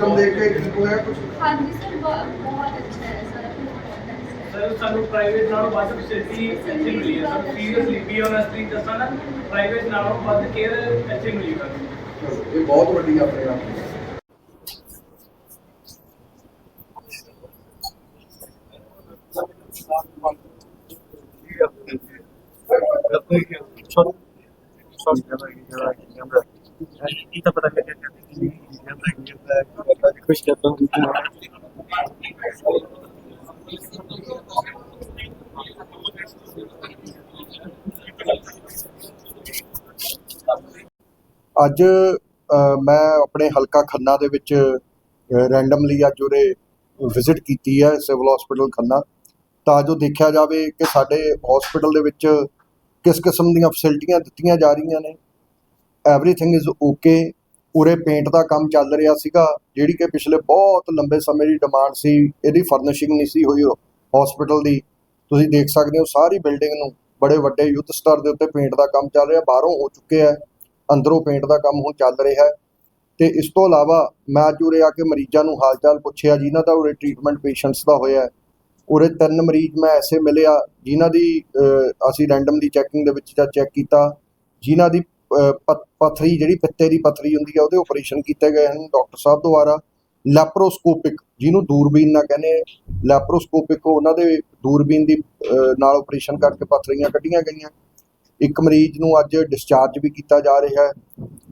ਕੰਮ ਦੇਖ ਕੇ ਠੀਕ ਹੋਇਆ ਕੁਝ ਹਾਂਜੀ ਸਰ ਬਹੁਤ ਅੱਛਾ ਹੈ ਸਾਰਾ ਕੁਝ ਬਹੁਤ ਅੱਛਾ ਹੈ ਸਰ ਸਾਨੂੰ ਪ੍ਰਾਈਵੇਟ ਨਾਲੋਂ ਵੱਧ ਫੈਸਿਲਿਟੀ ਇੱਥੇ ਮਿਲੀ ਹੈ ਸਰ ਸੀਰੀਅਸਲੀ ਬੀ ਆਨੈਸਟਲੀ ਦੱਸਾਂ ਨਾ ਪ੍ਰਾਈਵੇਟ ਨਾਲੋਂ ਵੱਧ ਕੇਅਰ ਇੱਥੇ ਮਿਲੀ ਹੈ ਇਹ ਬਹੁਤ ਵੱਡੀ ਆਪਣੇ ਆਪ ਵਿੱਚ sir sir sir sir sir sir sir sir ਸਰ ਦੀ kita pernah lihat kuis datang di ਅੱਜ ਅ, ਮੈਂ ਆਪਣੇ ਹਲਕਾ ਖੰਨਾ ਦੇ ਵਿੱਚ ਰੈਂਡਮਲੀ ਅੱਜ ਉਰੇ ਵਿਜ਼ਿਟ ਕੀਤੀ ਹੈ ਸਿਵਲ ਹਸਪੀਟਲ ਖੰਨਾ। ਤਾਂ ਜੋ ਦੇਖਿਆ ਜਾਵੇ ਕਿ ਸਾਡੇ ਹਸਪੀਟਲ ਦੇ ਵਿੱਚ ਕਿਸ ਕਿਸਮ ਦੀਆਂ ਫੈਸਿਲਿਟੀਆਂ ਦਿੱਤੀਆਂ ਜਾ ਰਹੀਆਂ ਨੇ ਐਵਰੀਥਿੰਗ ਇਜ਼ ਓਕੇ ਉਰੇ ਪੇਂਟ ਦਾ ਕੰਮ ਚੱਲ ਰਿਹਾ ਸੀਗਾ, ਜਿਹੜੀ ਕਿ ਪਿਛਲੇ ਬਹੁਤ ਲੰਬੇ ਸਮੇਂ ਦੀ ਡਿਮਾਂਡ ਸੀ, ਇਹਦੀ ਫਰਨਿਸ਼ਿੰਗ ਨਹੀਂ ਸੀ ਹੋਈ ਹਸਪੀਟਲ ਦੀ। ਤੁਸੀਂ ਦੇਖ ਸਕਦੇ ਹੋ ਸਾਰੀ ਬਿਲਡਿੰਗ ਨੂੰ, ਬੜੇ ਵੱਡੇ ਯੁੱਧ ਸਤਰ ਦੇ ਉੱਤੇ ਪੇਂਟ ਦਾ ਕੰਮ ਚੱਲ ਰਿਹਾ, ਬਾਹਰੋਂ ਹੋ ਚੁੱਕਿਆ ਹੈ, ਅੰਦਰੋਂ ਪੇਂਟ ਦਾ ਕੰਮ ਹੁਣ ਚੱਲ ਰਿਹਾ ਹੈ। ਤੇ ਇਸ ਤੋਂ ਇਲਾਵਾ ਮੈਂ ਅੱਜ ਉਰੇ ਆ ਕੇ ਮਰੀਜ਼ਾਂ ਨੂੰ ਹਾਲ ਚਾਲ ਪੁੱਛਿਆ, ਜਿਨ੍ਹਾਂ ਦਾ ਉਰੇ ਟ੍ਰੀਟਮੈਂਟ ਪੇਸ਼ੈਂਟਸ ਦਾ ਹੋਇਆ ਉਰੇ ਤਿੰਨ ਮਰੀਜ਼ ਮੈਂ ਐਸੇ ਮਿਲੇ ਆ ਜਿਨ੍ਹਾਂ ਦੀ ਅਸੀਂ ਰੈਂਡਮ ਦੀ ਚੈਕਿੰਗ ਦੇ ਵਿੱਚ ਜਾਂ ਚੈੱਕ ਕੀਤਾ, ਜਿਨ੍ਹਾਂ ਦੀ ਪੱਥਰੀ, ਜਿਹੜੀ ਪਿੱਤੇ ਦੀ ਪਥਰੀ ਹੁੰਦੀ ਹੈ ਉਹਦੇ ਆਪਰੇਸ਼ਨ ਕੀਤੇ ਗਏ ਹਨ ਡਾਕਟਰ ਸਾਹਿਬ ਦੁਆਰਾ। ਲੈਪਰੋਸਕੋਪਿਕ ਜਿਹਨੂੰ ਦੂਰਬੀਨ ਨਾਲ ਕਹਿੰਦੇ ਲੈਪਰੋਸਕੋਪਿਕ ਉਹਨਾਂ ਦੇ ਦੂਰਬੀਨ ਦੀ ਨਾਲ ਆਪਰੇਸ਼ਨ ਕਰਕੇ ਪੱਥਰੀਆਂ ਕੱਢੀਆਂ ਗਈਆਂ। ਇੱਕ ਮਰੀਜ਼ ਨੂੰ ਅੱਜ ਡਿਸਚਾਰਜ ਵੀ ਕੀਤਾ ਜਾ ਰਿਹਾ ਹੈ।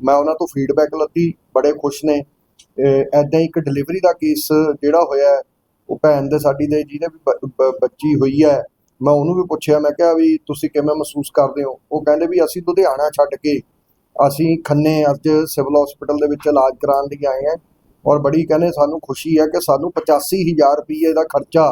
ਮੈਂ ਉਹਨਾਂ ਤੋਂ ਫੀਡਬੈਕ ਲੱਤੀ, ਬੜੇ ਖੁਸ਼ ਨੇ। ਐਦਾਂ ਇੱਕ ਡਿਲੀਵਰੀ ਦਾ ਕੇਸ ਜਿਹੜਾ ਹੋਇਆ ਉਹ ਭੈਣ ਦੇ ਸਾਡੀ ਦੇ, ਜਿਹਦੇ ਵੀ ਬੱਚੀ ਹੋਈ ਹੈ ਮੈਂ ਉਹਨੂੰ ਵੀ ਪੁੱਛਿਆ, ਮੈਂ ਕਿਹਾ ਵੀ ਤੁਸੀਂ ਕਿਵੇਂ ਮਹਿਸੂਸ ਕਰਦੇ ਹੋ? ਉਹ ਕਹਿੰਦੇ ਵੀ ਅਸੀਂ ਲੁਧਿਆਣਾ ਛੱਡ ਕੇ ਅਸੀਂ ਖੰਨੇ ਅੱਜ ਸਿਵਲ ਹਸਪੀਟਲ ਦੇ ਵਿੱਚ ਇਲਾਜ ਕਰਾਉਣ ਲਈ ਆਏ ਹਾਂ ਔਰ ਬੜੀ ਕਹਿੰਦੇ ਸਾਨੂੰ ਖੁਸ਼ੀ ਹੈ ਕਿ ਸਾਨੂੰ 85000 ਰੁਪਏ ਦਾ ਖਰਚਾ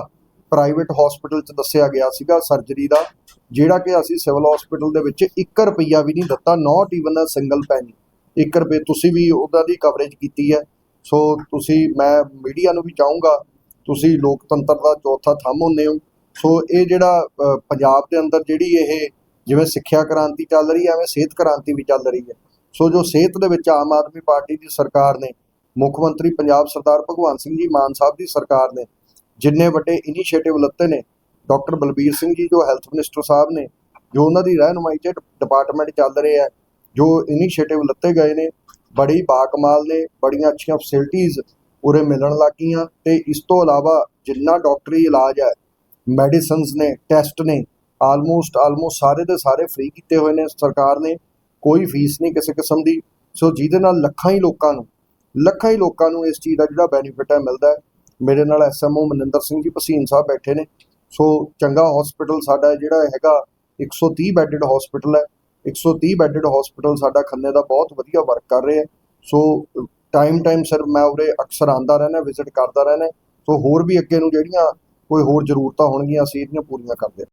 ਪ੍ਰਾਈਵੇਟ ਹਸਪੀਟਲ 'ਚ ਦੱਸਿਆ ਗਿਆ ਸੀਗਾ ਸਰਜਰੀ ਦਾ, ਜਿਹੜਾ ਕਿ ਅਸੀਂ ਸਿਵਲ ਹਸਪੀਟਲ ਦੇ ਵਿੱਚ 1 ਰੁਪਿਆ ਵੀ ਨਹੀਂ ਦਿੱਤਾ not even a single penny 1 ਰੁਪਏ ਤੁਸੀਂ ਵੀ ਉਹਦਾ ਦੀ ਕਵਰੇਜ ਕੀਤੀ ਹੈ। ਸੋ ਤੁਸੀਂ, ਮੈਂ ਮੀਡੀਆ ਨੂੰ ਵੀ ਚਾਹੂੰਗਾ, ਤੁਸੀਂ ਲੋਕਤੰਤਰ ਦਾ ਚੌਥਾ ਥੰਮ ਹੁੰਦੇ ਹੋ। ਸੋ ਇਹ ਜਿਹੜਾ ਪੰਜਾਬ ਦੇ ਅੰਦਰ ਜਿਹੜੀ ਇਹ ਜਿਵੇਂ ਸਿੱਖਿਆ ਕ੍ਰਾਂਤੀ ਚੱਲ ਰਹੀ ਹੈ, ਐਵੇਂ ਸਿਹਤ ਕ੍ਰਾਂਤੀ ਵੀ ਚੱਲ ਰਹੀ ਹੈ। ਸੋ ਜੋ ਸਿਹਤ ਦੇ ਵਿੱਚ ਆਮ ਆਦਮੀ ਪਾਰਟੀ ਦੀ ਸਰਕਾਰ ਨੇ, ਮੁੱਖ ਮੰਤਰੀ ਪੰਜਾਬ ਸਰਦਾਰ ਭਗਵੰਤ ਸਿੰਘ ਜੀ, ਮਾਨ ਸਾਹਿਬ ਦੀ ਸਰਕਾਰ ਨੇ, ਜਿੰਨੇ ਵੱਡੇ ਇਨੀਸ਼ੀਏਟਿਵ ਲੱਤੇ ਨੇ, ਡਾਕਟਰ ਬਲਬੀਰ ਸਿੰਘ ਜੀ, ਜੋ ਹੈਲਥ ਮਿਨਿਸਟਰ ਸਾਹਿਬ ਨੇ, ਜੋ ਉਹਨਾਂ ਦੀ ਰਹਿਨੁਮਾਈ 'ਚ ਡਿਪਾਰਟਮੈਂਟ ਚੱਲ ਰਹੇ ਹੈ, ਜੋ ਇਨੀਸ਼ੀਏਟਿਵ ਲੱਤੇ ਗਏ ਨੇ, ਬੜੀ ਬਾਕਮਾਲ ਨੇ, ਬੜੀਆਂ ਅੱਛੀਆਂ ਫੈਸਿਲਿਟੀਆਂ ਉਰੇ ਮਿਲਣ ਲੱਗੀਆਂ, ਤੇ ਇਸ ਤੋਂ ਇਲਾਵਾ ਜਿੰਨਾ ਡਾਕਟਰੀ ਇਲਾਜ ਹੈ ਮੈਡੀਸਿਨਸ ਨੇ, ਟੈਸਟ ਨੇ ਆਲਮੋਸਟ ਆਲਮੋਸਟ ਸਾਰੇ ਦੇ ਸਾਰੇ ਫ੍ਰੀ ਕੀਤੇ ਹੋਏ ਨੇ। ਸਰਕਾਰ ਨੇ ਕੋਈ ਫੀਸ ਨਹੀਂ ਕਿਸੇ ਕਿਸਮ ਦੀ। ਸੋ ਜਿਹਦੇ ਨਾਲ ਲੱਖਾਂ ਹੀ ਲੋਕਾਂ ਨੂੰ, ਲੱਖਾਂ ਹੀ ਲੋਕਾਂ ਨੂੰ ਇਸ ਚੀਜ਼ ਦਾ ਜਿਹੜਾ ਬੈਨੀਫਿਟ ਹੈ ਮਿਲਦਾ ਹੈ। ਮੇਰੇ ਨਾਲ ਐਸਐਮਓ ਮਨਿੰਦਰ ਸਿੰਘ ਜੀ ਭਸੀਨ ਸਾਹਿਬ ਬੈਠੇ ਨੇ। ਸੋ ਚੰਗਾ ਹਸਪੀਟਲ ਸਾਡਾ ਜਿਹੜਾ ਹੈਗਾ 130 ਬੈੱਡਡ ਹਸਪੀਟਲ ਹੈ। 130 ਬੈੱਡਡ ਹਸਪੀਟਲ ਸਾਡਾ ਖੰਨੇ ਦਾ ਬਹੁਤ ਵਧੀਆ ਵਰਕ ਕਰ ਰਿਹਾ ਸੋ ਟਾਈਮ ਟਾਈਮ ਸਰ ਮੈਂ ਉਰੇ ਅਕਸਰ ਆਂਦਾ ਰਹਿਣਾ ਵਿਜ਼ਿਟ ਕਰਦਾ ਰਹਿਣਾ ਸੋ ਹੋਰ ਵੀ ਅੱਗੇ ਨੂੰ ਜਿਹੜੀਆਂ ਕੋਈ ਹੋਰ ਜ਼ਰੂਰਤਾਂ ਹੋਣਗੀਆਂ ਅਸੀਂ ਇਹਦੀਆਂ ਪੂਰੀਆਂ ਕਰਦੇ ਹਾਂ